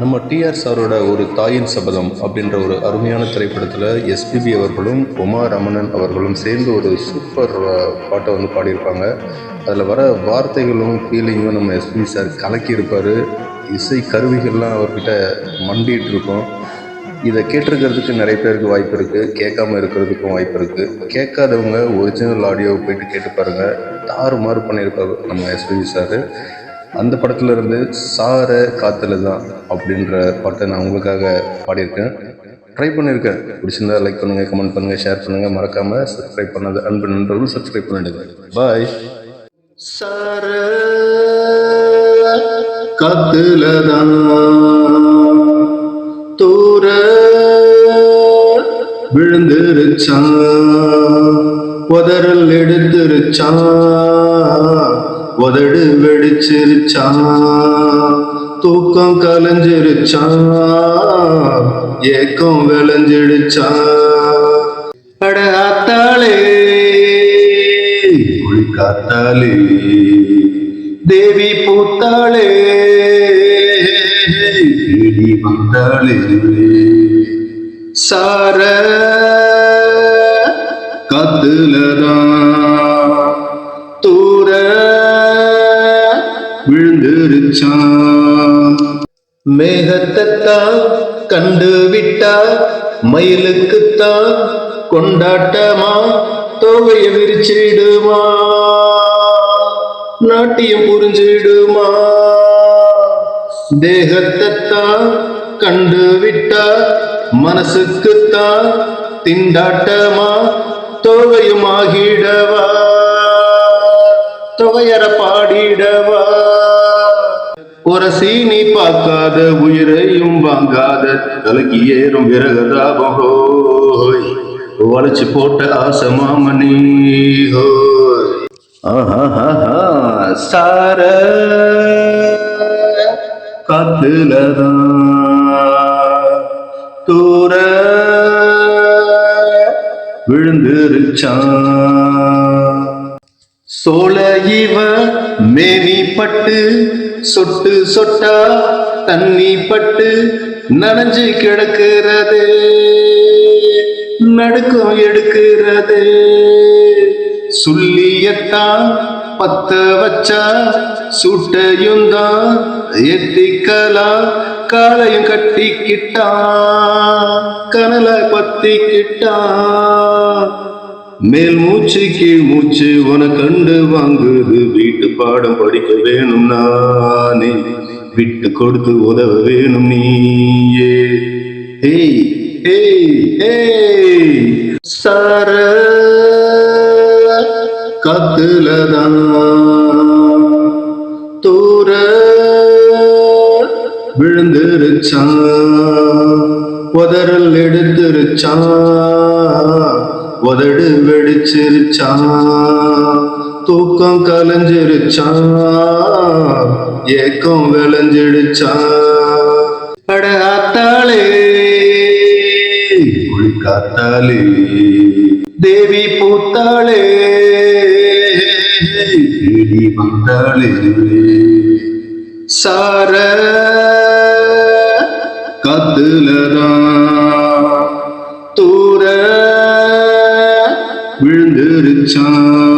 நம்ம டிஆர் சாரோட ஒரு தாயின் சபதம் அப்படின்ற ஒரு அருமையான திரைப்படத்தில் எஸ்பிபி அவர்களும் உமா ரமணன் அவர்களும் சேர்ந்து ஒரு சூப்பர் பாட்டை வந்து பாடியிருப்பாங்க. அதில் வர வார்த்தைகளும் ஃபீலிங்கும் நம்ம எஸ்பிபி சார் கலக்கியிருப்பார். இசை கருவிகள்லாம் அவர்கிட்ட மண்டிகிட்டு இருக்கும் இதை கேட்டிருக்கிறதுக்கு நிறைய பேருக்கு வாய்ப்பு இருக்குது கேட்காம இருக்கிறதுக்கும் வாய்ப்பு இருக்குது கேட்காதவங்க ஒரிஜினல் ஆடியோ போயிட்டு கேட்டு பாருங்கள் தாறுமாறு பண்ணியிருப்பாரு நம்ம எஸ்பிபி சார். அந்த படத்துல இருந்து சார காத்துல தான் அப்படின்ற பாட்டை நான் உங்களுக்காக பாடியிருக்கேன். ட்ரை பண்ணியிருக்கேன். பிடிச்சிருந்தா லைக் பண்ணுங்க கமெண்ட் பண்ணுங்க ஷேர் பண்ணுங்க. மறக்காம சப்ஸ்கிரைப் பண்ணாத அன்பு நண்பர்களும் சப்ஸ்கிரைப் பண்ணிடுங்க. பாய் சார காத்துல தான் தூர விழுந்துருச்சான் உதறல் எடுத்துருச்சான். உதடு வெடிச்சிருச்சா? தூக்கம் கலைஞ்சிருச்சா? ஏக்கம் விளைஞ்சிடுச்சா? அட ஆத்தாளே குழி காத்தாளே தேவி பூத்தாளே தேடி வந்தாளே. சார விழுந்துருச்சான் மேகத்தைத்தான் கண்டு விட்டா மயிலுக்குத்தான் கொண்டாட்டமா தொகைய விரிச்சிடுமா நாட்டியம் புரிஞ்சிடுமா? தேகத்தைத்தான் கண்டு விட்டா மனசுக்குத்தான் திண்டாட்டமா தொகையும் ஆகிடவா தொகையற பாடிடவா? ஒரு சீனி பார்க்காத உயிரையும் வாங்காத தலைக்கு ஏறும் விறகதாபம் ஹோய். வளைச்சு போட்ட ஆசமாமணி ஹோய். சார. காத்துலதான் தூர. விழுந்துருச்சான். சோழ இவ மேனி பட்டு சொட்டு சொட்டா தண்ணி பட்டு நனைஞ்சு கிடக்கிறதே நடுக்கம் எடுக்கிறதே. சுள்ளியத்தான் பத்த வச்சா சுட்டையும் தான் எத்திக்கலாம் காலையும் கட்டிக்கிட்டான் கனலை பத்திக்கிட்டான் மேல் மூச்சு கீழ் மூச்சு உன கண்டு வாங்குது. வீட்டு பாடம் படிக்க வேணும் நானே. விட்டு கொடுத்து உதவ வேணும் நீயே. ஏய் ஏய் ஏய் சார கத்துலதான். தூர விழுந்துருச்சான். உதறல் எடுத்துருச்சான். உதடு வெடிச்சிருச்சான் தூக்கம் கலைஞ்சிருச்சான் ஏக்கம் விளைஞ்சிடுச்சான் அட ஆத்தாளே காத்தாளே தேவி பூத்தாளே தேடி வந்தாளே. சார காத்துலதான் தூர விழுந்துருச்சான்